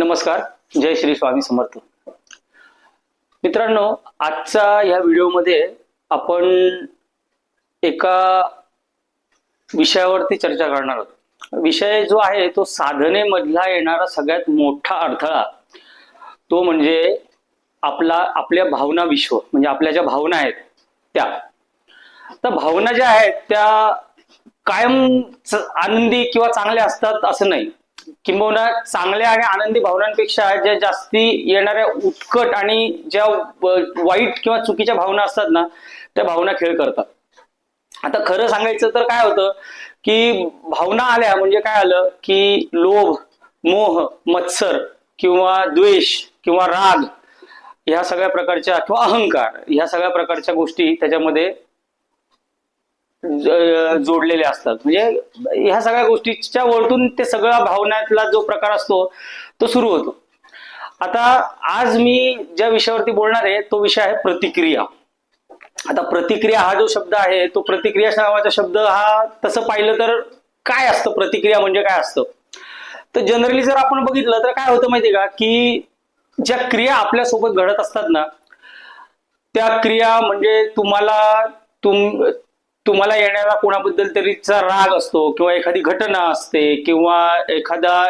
नमस्कार जय श्री स्वामी समर्थ. मित्रांनो आजच्या या व्हिडिओमध्ये आपण एका विषयावरती चर्चा करणार आहोत. विषय जो आहे तो साधनेमधला येणारा सगळ्यात मोठा अडथळा तो म्हणजे आपला आपल्या भावना विश्व म्हणजे आपल्या ज्या भावना आहेत त्या. तर भावना ज्या आहेत त्या कायम आनंदी किंवा चांगल्या असतात असं नाही. किंबहुना चांगल्या आणि आनंदी भावनांपेक्षा ज्या जास्ती येणाऱ्या उत्कट आणि ज्या वाईट किंवा चुकीच्या भावना असतात ना त्या भावना खेळ करतात. आता खरं सांगायचं तर काय होतं की भावना आल्या म्हणजे काय आलं की लोभ मोह मत्सर किंवा द्वेष किंवा राग ह्या सगळ्या प्रकारच्या किंवा अहंकार ह्या सगळ्या प्रकारच्या गोष्टी त्याच्यामध्ये जोडलेले असतात. म्हणजे ह्या सगळ्या गोष्टीच्या वरतून ते सगळा भावनातला जो प्रकार असतो तो सुरू होतो. आता आज मी ज्या विषयावरती बोलणार आहे तो विषय आहे प्रतिक्रिया. आता प्रतिक्रिया हा जो शब्द आहे तो प्रतिक्रिया नावाचा शब्द हा तसं पाहिलं तर काय असतं? प्रतिक्रिया म्हणजे काय असतं? तर जनरली जर आपण बघितलं तर काय होतं माहितीये का? की ज्या क्रिया आपल्यासोबत घडत असतात ना त्या क्रिया म्हणजे तुम्हाला तुम तुम्हाला येणारा कोणाबद्दल तरीचा राग असतो किंवा एखादी घटना असते किंवा एखादा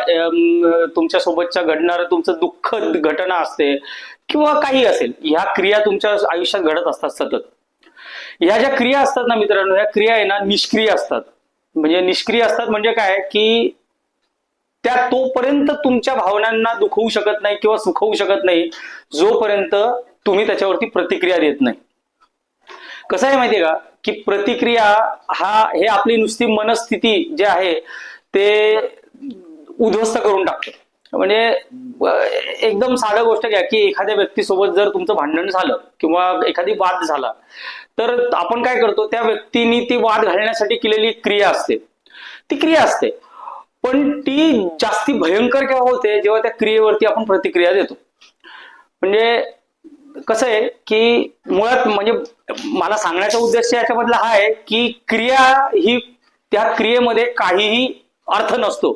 तुमच्या सोबतच्या घडणारं तुमचं दुःखद घटना असते किंवा काही असेल ह्या क्रिया तुमच्या आयुष्यात घडत असतात सतत. ह्या ज्या क्रिया असतात ना मित्रांनो ह्या क्रिया आहे ना निष्क्रिय असतात. म्हणजे निष्क्रिय असतात म्हणजे काय? की त्या तोपर्यंत तुमच्या भावनांना दुखवू शकत नाही किंवा सुखवू शकत नाही जोपर्यंत तुम्ही त्याच्यावरती प्रतिक्रिया देत नाही. कसं आहे माहितीये का? की प्रतिक्रिया हा हे आपली नुसती मनस्थिती जे आहे ते उद्ध्वस्त करून टाकते. म्हणजे एकदम साधं गोष्ट घ्या की एखाद्या व्यक्तीसोबत जर तुमचं भांडण झालं किंवा एखादी वाद झाला तर आपण काय करतो त्या व्यक्तीने ती वाद घालण्यासाठी केलेली क्रिया असते. ती क्रिया असते. पण ती जास्ती भयंकर केव्हा होते जेव्हा त्या क्रियेवरती आपण प्रतिक्रिया देतो. म्हणजे कसं आहे की मुळात म्हणजे मला सांगण्याचा उद्देश याच्यामधला हा आहे की क्रिया ही त्या क्रियेमध्ये काहीही अर्थ नसतो.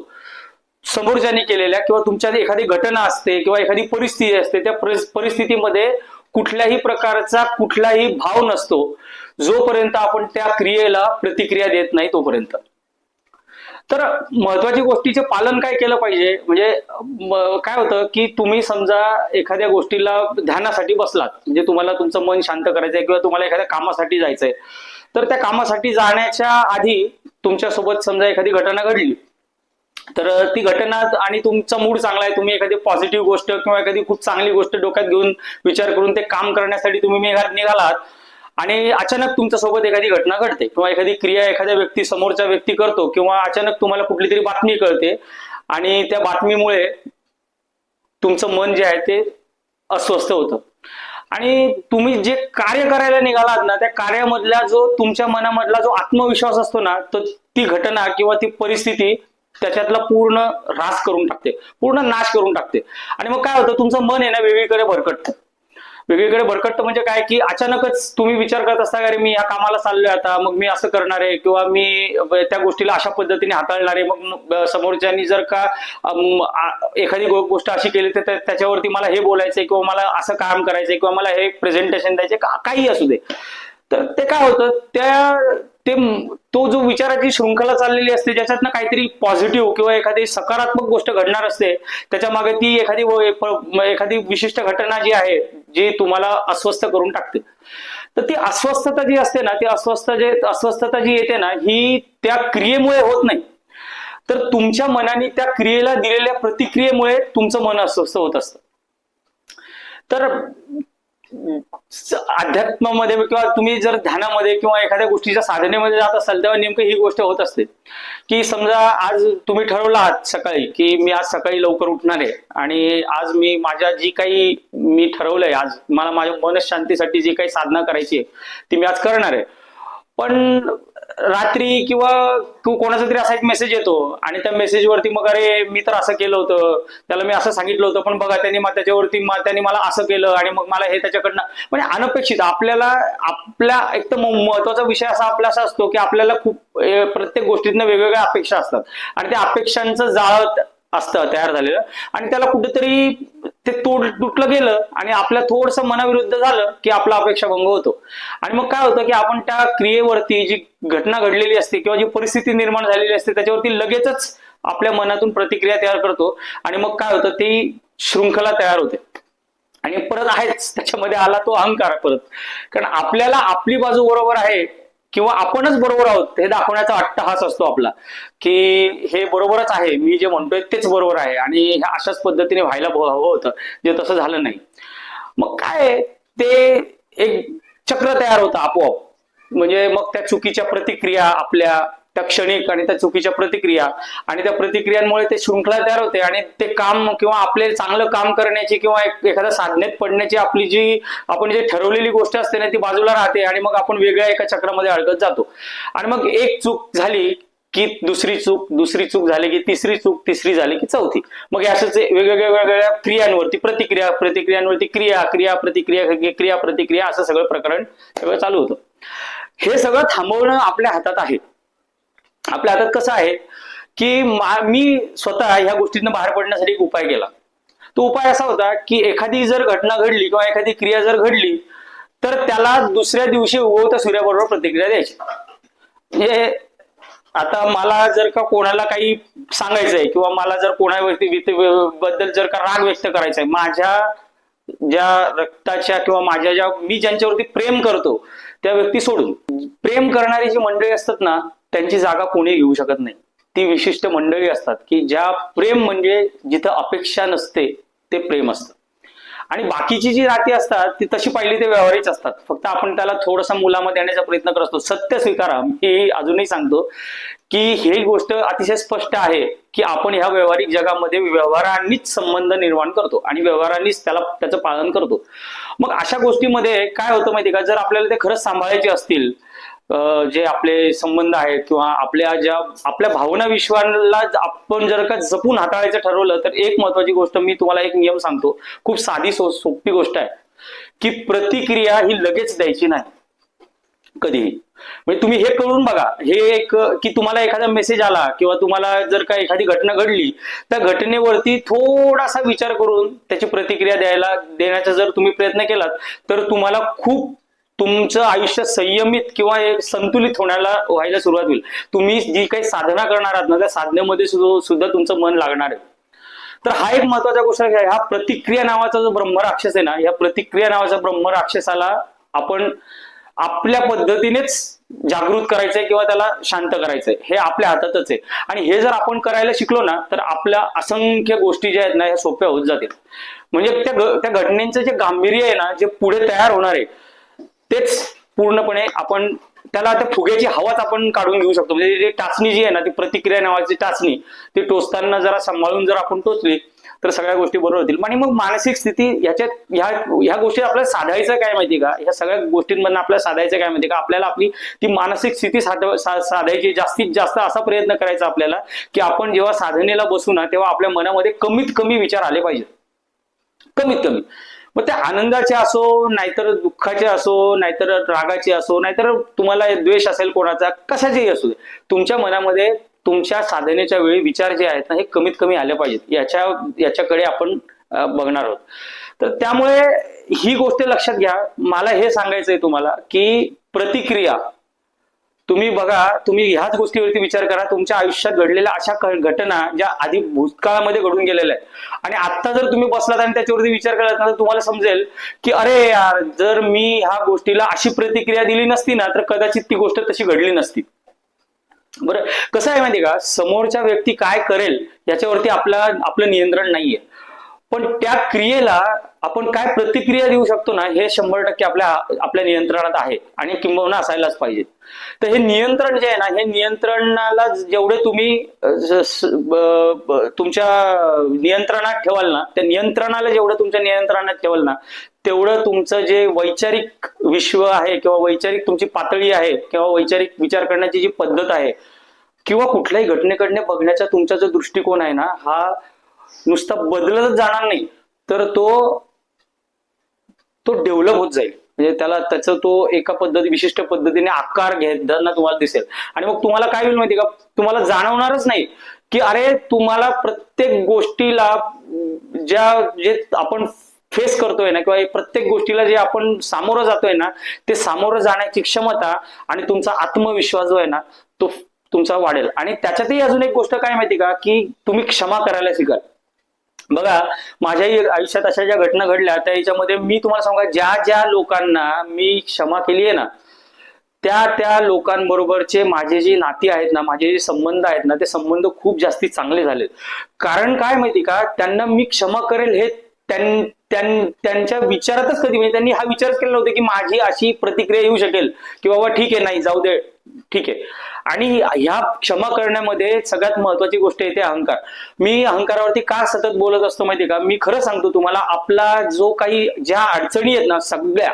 समोरच्याने केलेल्या किंवा तुमच्या एखादी घटना असते किंवा एखादी परिस्थिती असते त्या परिस्थितीमध्ये कुठल्याही प्रकारचा कुठलाही भाव नसतो जोपर्यंत आपण त्या क्रियेला प्रतिक्रिया देत नाही तोपर्यंत. तर महत्वाची गोष्टीचे पालन काय केलं पाहिजे? म्हणजे काय होतं की तुम्ही समजा एखाद्या गोष्टीला ध्यानासाठी बसलात म्हणजे तुम्हाला तुमचं मन शांत करायचंय किंवा तुम्हाला एखाद्या कामासाठी जायचंय तर त्या कामासाठी जाण्याच्या आधी तुमच्यासोबत समजा एखादी घटना घडली तर ती घटना आणि तुमचा मूड चांगला आहे तुम्ही एखादी पॉझिटिव्ह गोष्ट किंवा एखादी खूप चांगली गोष्ट डोक्यात घेऊन विचार करून ते काम करण्यासाठी तुम्ही निघा- निघालात आणि अचानक तुमच्यासोबत एखादी घटना घडते किंवा एखादी क्रिया एखाद्या व्यक्ती समोरचा व्यक्ती करतो किंवा अचानक तुम्हाला कुठली तरी बातमी कळते आणि त्या बातमीमुळे तुमचं मन जे आहे ते अस्वस्थ होतं. आणि तुम्ही जे कार्य करायला निघालात ना त्या कार्यामधला जो तुमच्या मनामधला जो आत्मविश्वास असतो ना तो ती घटना किंवा ती परिस्थिती त्याच्यातला पूर्ण ऱ्हास करून टाकते पूर्ण नाश करून टाकते. आणि मग काय होतं तुमचं मन आहे ना वेगळीकडे भरकटतं. वेगळीकडे भरकटतं म्हणजे काय की अचानकच तुम्ही विचार करत असता का अरे मी या कामाला चाललोय आता मग मी असं करणार आहे किंवा मी त्या गोष्टीला अशा पद्धतीने हाताळणार आहे मग समोरच्यांनी जर का एखादी गो- गोष्ट अशी केली तर त्याच्यावरती मला हे बोलायचंय किंवा मला असं काम करायचंय किंवा मला हे प्रेझेंटेशन द्यायचे काही असू दे. तर ते काय होतं त्या ते तो जो विचाराची शृंखला चाललेली असते ज्याच्यातनं काहीतरी पॉझिटिव्ह किंवा एखादी सकारात्मक गोष्ट घडणार असते त्याच्यामागे ती एखादी एखादी विशिष्ट घटना जी आहे जी तुम्हाला अस्वस्थ करून टाकते तर ती अस्वस्थता जी असते ना ती अस्वस्थ जे अस्वस्थता जी येते ना ही त्या क्रियेमुळे होत नाही. तर तुमच्या मनाने त्या क्रियेला दिलेल्या प्रतिक्रियेमुळे तुमचं मन अस्वस्थ होत असतं. तर अध्यात्मामध्ये किंवा तुम्ही जर ध्यानामध्ये किंवा एखाद्या गोष्टीच्या साधनेमध्ये जात असाल तेव्हा नेमकं ही गोष्ट होत असते. की समजा आज तुम्ही ठरवलं आहात सकाळी की मी आज सकाळी लवकर उठणार आहे आणि आज मी माझ्या जी काही मी ठरवलंय आज मला माझ्या मनशांतीसाठी जी काही साधना करायची आहे ती मी आज करणार आहे. पण रात्री किंवा तू कोणाचा तरी असा एक मेसेज येतो. आणि त्या मेसेजवरती मग अरे मी तर असं केलं होतं. त्याला मी असं सांगितलं होतं पण बघा त्यांनी मग त्याच्यावरती त्यांनी मला असं केलं आणि मग मला हे त्याच्याकडनं म्हणजे अनपेक्षित. आपल्याला आपल्या एक तर महत्त्वाचा विषय असा आपला असा असतो की आपल्याला खूप प्रत्येक गोष्टीतनं वेगवेगळ्या अपेक्षा असतात. आणि त्या अपेक्षांचं जाळत असतं तयार झालेलं. आणि त्याला कुठेतरी ते तोड तुटलं गेलं आणि आपल्या थोडस मनाविरुद्ध झालं की आपला अपेक्षा भंग होतो. आणि मग काय होतं की आपण त्या क्रियेवरती जी घटना घडलेली असते किंवा जी परिस्थिती निर्माण झालेली असते त्याच्यावरती लगेचच आपल्या मनातून प्रतिक्रिया तयार करतो आणि मग काय होतं ती शृंखला तयार होते. आणि परत आहेच त्याच्यामध्ये आला तो अहंकार परत. कारण आपल्याला आपली बाजू बरोबर आहे किंवा आपणच बरोबर आहोत हे दाखवण्याचा अट्टहास असतो आपला. की हे बरोबरच आहे मी जे म्हणतोय तेच बरोबर आहे आणि ह्या अशाच पद्धतीने व्हायला हवं होतं जे तसं झालं नाही. मग काय ते एक चक्र तयार होतं आपोआप. म्हणजे मग त्या चुकीच्या प्रतिक्रिया आपल्या त्या क्षणिक आणि त्या चुकीच्या प्रतिक्रिया आणि त्या प्रतिक्रियांमुळे ते शृंखला तयार होते आणि ते काम किंवा आपले चांगलं काम करण्याची किंवा एखाद्या साधनेत पडण्याची आपली जी आपण जे ठरवलेली गोष्ट असते ना ती बाजूला राहते आणि मग आपण वेगळ्या एका चक्रामध्ये अडकत जातो. आणि मग एक चूक झाली की दुसरी चूक दुसरी चूक झाली की तिसरी चूक तिसरी झाली की चौथी. मग हे असंच वेगवेगळ्या वेगवेगळ्या क्रियांवरती प्रतिक्रिया प्रतिक्रियांवरती क्रिया क्रिया प्रतिक्रिया क्रिया प्रतिक्रिया असं सगळं प्रकरण सगळं चालू होतं. हे सगळं थांबवणं आपल्या हातात आहे. आपल्या हातात कसं आहे की मी स्वतः ह्या गोष्टींना बाहेर पडण्यासाठी एक उपाय केला. तो उपाय असा होता की एखादी जर घटना घडली किंवा एखादी क्रिया जर घडली तर त्याला दुसऱ्या दिवशी उगवत्या सूर्याबरोबर प्रतिक्रिया द्यायची. म्हणजे आता मला जर का कोणाला काही सांगायचं आहे किंवा मला जर कोणा व्यक्ती- बद्दल जर का राग व्यक्त करायचा आहे माझ्या ज्या रक्ताच्या किंवा माझ्या ज्या मी ज्यांच्यावरती प्रेम करतो त्या व्यक्ती सोडून. प्रेम करणारी जी मंडळी असतात ना त्यांची जागा कोणी घेऊ शकत नाही. ती विशिष्ट मंडळी असतात की ज्या प्रेम म्हणजे जिथं अपेक्षा नसते ते प्रेम असतं. आणि बाकीची जी नाती असतात ती तशी पाहिली ते व्यवहारीच असतात. फक्त आपण त्याला थोडासा मुलामध्ये आणण्याचा प्रयत्न करत असतो. सत्य स्वीकारा मी अजूनही सांगतो की हे गोष्ट अतिशय स्पष्ट आहे की आपण ह्या व्यवहारिक जगामध्ये व्यवहारांनीच संबंध निर्माण करतो आणि व्यवहारांनीच त्याला त्याचं पालन करतो. मग अशा गोष्टीमध्ये काय होतं माहिती का? जर आपल्याला ते खरंच सांभाळायचे असतील जे आपले संबंध आहेत किंवा आपल्या ज्या आपल्या भावना विश्वाला आपण जर का जपून हाताळायचं ठरवलं तर एक महत्वाची गोष्ट मी तुम्हाला एक नियम सांगतो. खूप साधी सो सोपी गोष्ट आहे की प्रतिक्रिया ही लगेच द्यायची नाही. कधीही. म्हणजे तुम्ही हे करून बघा. हे एक की तुम्हाला एखादा मेसेज आला किंवा तुम्हाला जर का एखादी घटना घडली त्या घटनेवरती थोडासा विचार करून त्याची प्रतिक्रिया द्यायला देण्याचा जर तुम्ही प्रयत्न केलात तर तुम्हाला खूप तुमचं आयुष्य संयमित किंवा संतुलित होण्याला व्हायला सुरुवात होईल. तुम्ही जी काही साधना करणार आहात ना त्या साधनेमध्ये सुद्धा तुमचं मन लागणार आहे. तर हा एक महत्त्वाचा गोष्ट आहे. हा प्रतिक्रिया नावाचा जो ब्रह्मराक्षस आहे ना या प्रतिक्रिया नावाच्या ब्रह्मराक्षसाला आपण आपल्या पद्धतीनेच जागृत करायचंय किंवा त्याला शांत करायचंय. हे आपल्या हातातच आहे. आणि हे जर आपण करायला शिकलो ना तर आपल्या असंख्य गोष्टी ज्या आहेत ना ह्या सोप्या होत जातील. म्हणजे त्या त्या घटनेचं जे गांभीर्य आहे ना जे पुढे तयार होणार आहे तेच पूर्णपणे आपण त्याला आता फुग्याची हवाच आपण काढून घेऊ शकतो. म्हणजे जी टाचणी जी आहे ना ती प्रतिक्रिया नावाची टाचणी ती टोचताना जरा सांभाळून जर आपण टोचली तर सगळ्या गोष्टी बरोबर होतील. आणि मग मानसिक स्थिती ह्याच्यात ह्या ह्या गोष्टी आपल्याला साधायचं काय माहिती का? ह्या सगळ्या गोष्टींमधून आपल्याला साधायचं काय माहिती का? आपल्याला आपली ती मानसिक स्थिती साध- साधायची जास्तीत जास्त असा प्रयत्न करायचा आपल्याला की आपण जेव्हा साधनेला बसू ना तेव्हा आपल्या मनामध्ये कमीत कमी विचार आले पाहिजेत. कमीत कमी. मग ते आनंदाचे असो नाहीतर दुःखाचे असो नाहीतर रागाचे असो नाहीतर तुम्हाला द्वेष असेल कोणाचा कशाचेही असू दे. तुमच्या मनामध्ये तुमच्या साधनेच्या वेळी विचार जे आहेत ना हे कमीत कमी आले पाहिजेत. याच्या याच्याकडे आपण बघणार आहोत. तर त्यामुळे ही गोष्ट लक्षात घ्या. मला हे सांगायचंय तुम्हाला की प्रतिक्रिया. तुम्ही बघा तुम्ही ह्याच गोष्टीवरती विचार करा. तुमच्या आयुष्यात घडलेल्या अशा घटना ज्या आधी भूतकाळामध्ये घडून गेलेल्या आहेत. आणि आता जर तुम्ही बसलात आणि त्याच्यावरती विचार करत ना तर तुम्हाला समजेल की अरे यार जर मी ह्या गोष्टीला अशी प्रतिक्रिया दिली नसती ना तर कदाचित ती गोष्ट तशी घडली नसती. बरं कसं आहे माहिती का? समोरच्या व्यक्ती काय करेल याच्यावरती आपला आपलं नियंत्रण नाहीये. पण त्या क्रियेला आपण काय प्रतिक्रिया देऊ शकतो ना हे शंभर टक्के आपल्या आपल्या नियंत्रणात आहे आणि किंबहुना असायलाच पाहिजे. तर हे नियंत्रण जे आहे ना हे नियंत्रणाला जेवढे तुम्ही तुमच्या नियंत्रणात ठेवाल ना त्या नियंत्रणाला जेवढं तुमच्या नियंत्रणात ठेवाल ना तेवढं तुमचं जे वैचारिक विश्व आहे किंवा वैचारिक तुमची पातळी आहे किंवा वैचारिक विचार करण्याची जी पद्धत आहे किंवा कुठल्याही घटनेकडने बघण्याचा तुमचा जो दृष्टिकोन आहे ना हा नुसता बदलतच जाणार नाही. तर तो तो डेव्हलप होत जाईल. म्हणजे त्याला त्याचं तो एका पद्धती विशिष्ट पद्धतीने आकार घेताना तुम्हाला दिसेल. आणि मग तुम्हाला काय होईल माहिती का? तुम्हाला जाणवणारच नाही की अरे तुम्हाला प्रत्येक गोष्टीला ज्या जे आपण फेस करतोय ना किंवा प्रत्येक गोष्टीला जे आपण सामोरं जातोय ना ते सामोरं जाण्याची क्षमता आणि तुमचा आत्मविश्वास जो आहे ना तो तुमचा वाढेल. आणि त्याच्यातही अजून एक गोष्ट काय माहिती का? की तुम्ही क्षमा करायला शिकाल. बघा माझ्याही आयुष्यात अशा ज्या घटना घडल्या त्या याच्यामध्ये मी तुम्हाला सांगा ज्या ज्या लोकांना मी क्षमा केली आहे ना त्या त्या लोकांबरोबरचे माझे जे नाती आहेत ना माझे जे संबंध आहेत ना ते संबंध खूप जास्ती चांगले झालेत. कारण काय माहिती का त्यांना मी क्षमा करेल हे त्यांच्या विचारातच कधी म्हणजे त्यांनी हा विचारच केला नव्हता की माझी अशी प्रतिक्रिया येऊ शकेल की बाबा ठीक आहे नाही जाऊ दे. ठीक आहे. आणि ह्या क्षमा करण्यामध्ये सगळ्यात महत्वाची गोष्ट येते अहंकार. मी अहंकारावरती का सतत बोलत असतो माहितीये का? मी खरं सांगतो तुम्हाला आपला जो काही ज्या अडचणी आहेत ना सगळ्या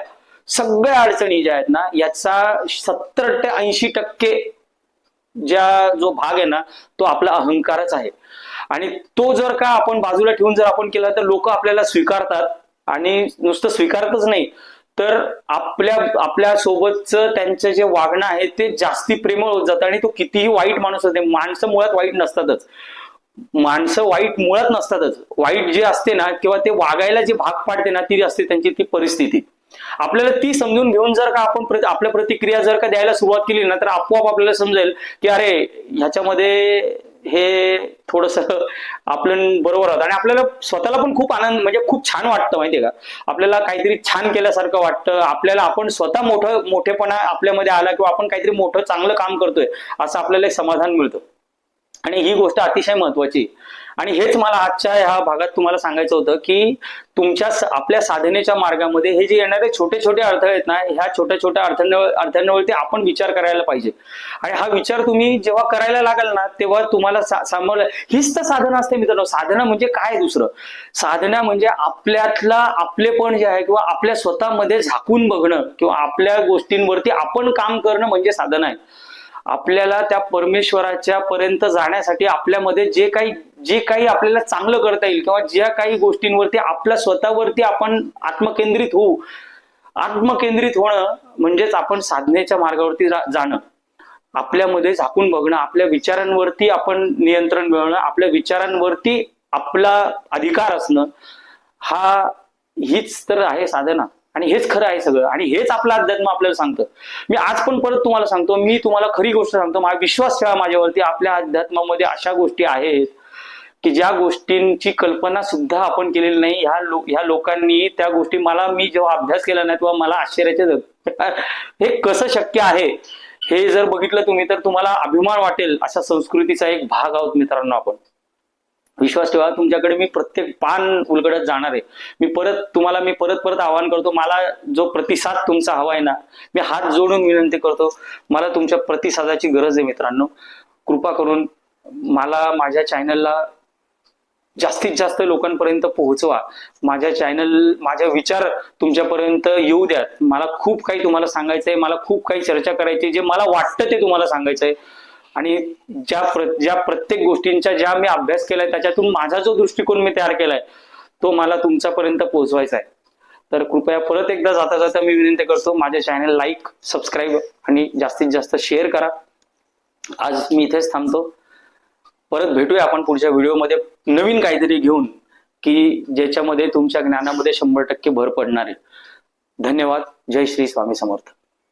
सगळ्या अडचणी ज्या आहेत ना याचा सत्तर ते ऐंशी टक्के ज्या जो भाग आहे ना तो आपला अहंकारच आहे. आणि तो जर का आपण बाजूला ठेवून जर आपण केला तर लोक आपल्याला स्वीकारतात. आणि नुसतं स्वीकारतच नाही. तर आपल्या आपल्या सोबतचं त्यांचं जे वागणं आहे ते जास्ती प्रेमळ होत जातं आणि तो कितीही वाईट माणूस असते माणसं मुळात वाईट नसतातच. माणसं वाईट मुळात नसतातच. वाईट जे असते ना किंवा ते वागायला जे भाग पाडते ना ती असते त्यांची ती परिस्थिती. आपल्याला ती समजून घेऊन जर का आपण आपल्या प्रतिक्रिया जर का द्यायला सुरुवात केली ना तर आपोआप आपल्याला समजेल की अरे ह्याच्यामध्ये हे थोडस आपण बरोबर होतं. आणि आपल्याला स्वतःला पण खूप आनंद म्हणजे खूप छान वाटतं माहितीये का? आपल्याला काहीतरी छान केल्यासारखं वाटतं. आपल्याला आपण स्वतः मोठं मोठेपणा आपल्यामध्ये आला किंवा आपण काहीतरी मोठं चांगलं काम करतोय असं आपल्याला एक समाधान मिळतं. आणि ही गोष्ट अतिशय महत्वाची. आणि हेच मला आजच्या ह्या भागात तुम्हाला सांगायचं होतं की तुमच्या आपल्या साधनेच्या मार्गामध्ये हे जे येणारे छोटे छोटे अडथळे आहेत ना ह्या छोट्या छोट्या अडथळ्यांवरती आपण विचार करायला पाहिजे. आणि हा विचार तुम्ही जेव्हा करायला लागाल ना तेव्हा तुम्हाला सांभाळ हीच तर साधना असते मित्रांनो. साधना म्हणजे काय दुसरं? साधना म्हणजे आपल्यातला आपलेपण जे आहे किंवा आपल्या स्वतःमध्ये झाकून बघणं किंवा आपल्या गोष्टींवरती आपण काम करणं म्हणजे साधना आहे. आपल्याला त्या परमेश्वराच्या पर्यंत जाण्यासाठी आपल्यामध्ये जे काही जे काही आपल्याला चांगलं करता येईल किंवा ज्या काही गोष्टींवरती आपल्या स्वतःवरती आपण आत्मकेंद्रित होऊ आत्मकेंद्रित होणं म्हणजेच आपण साधनेच्या मार्गावरती जाणं. आपल्यामध्ये झाकून बघणं आपल्या विचारांवरती आपण नियंत्रण मिळवणं आपल्या विचारांवरती आपला अधिकार असणं हा हीच तर आहे साधना. आणि हेच खरं आहे सगळं. आणि हेच आपलं अध्यात्म आपल्याला सांगतं. मी आज पण परत तुम्हाला सांगतो मी तुम्हाला खरी गोष्ट सांगतो माझा विश्वास ठेवा माझ्यावरती. आपल्या अध्यात्मामध्ये अशा गोष्टी आहेत की ज्या गोष्टींची कल्पना सुद्धा आपण केलेली नाही. ह्या लो ह्या लोकांनी त्या गोष्टी मला मी जेव्हा अभ्यास केला नाही तेव्हा मला आश्चर्याचे हे कसं शक्य आहे? हे जर बघितलं तुम्ही तर तुम्हाला अभिमान वाटेल. अशा संस्कृतीचा एक भाग आहोत मित्रांनो आपण. विश्वास ठेवा तुमच्याकडे मी प्रत्येक पान उलगडत जाणार आहे. मी परत तुम्हाला मी परत परत आवाहन करतो मला जो प्रतिसाद तुमचा हवा आहे ना मी हात जोडून विनंती करतो मला तुमच्या प्रतिसादाची गरज आहे मित्रांनो. कृपा करून मला माझ्या चॅनलला जास्तीत जास्त लोकांपर्यंत पोहोचवा. माझ्या चॅनल माझ्या विचार तुमच्यापर्यंत येऊ द्यात मला खूप काही तुम्हाला सांगायचंय मला खूप काही चर्चा करायची आहे. जे मला वाटतं ते तुम्हाला सांगायचंय. आणि ज्या प्र ज्या प्रत्येक गोष्टींचा ज्या मी अभ्यास केलाय त्याच्यातून माझा जो दृष्टिकोन मी तयार केलाय तो मला तुमच्यापर्यंत पोहोचवायचा आहे. तर कृपया परत एकदा जाता जाता मी विनंती करतो माझ्या चॅनल लाईक सबस्क्राईब आणि जास्तीत जास्त शेअर करा. आज मी इथेच थांबतो. परत भेटूया आपण पुढच्या व्हिडिओमध्ये. नवीन काहीतरी घेऊन की ज्याच्यामध्ये तुमच्या ज्ञानामध्ये शंभर टक्के भर पडणार आहे. धन्यवाद. जय श्री स्वामी समर्थ.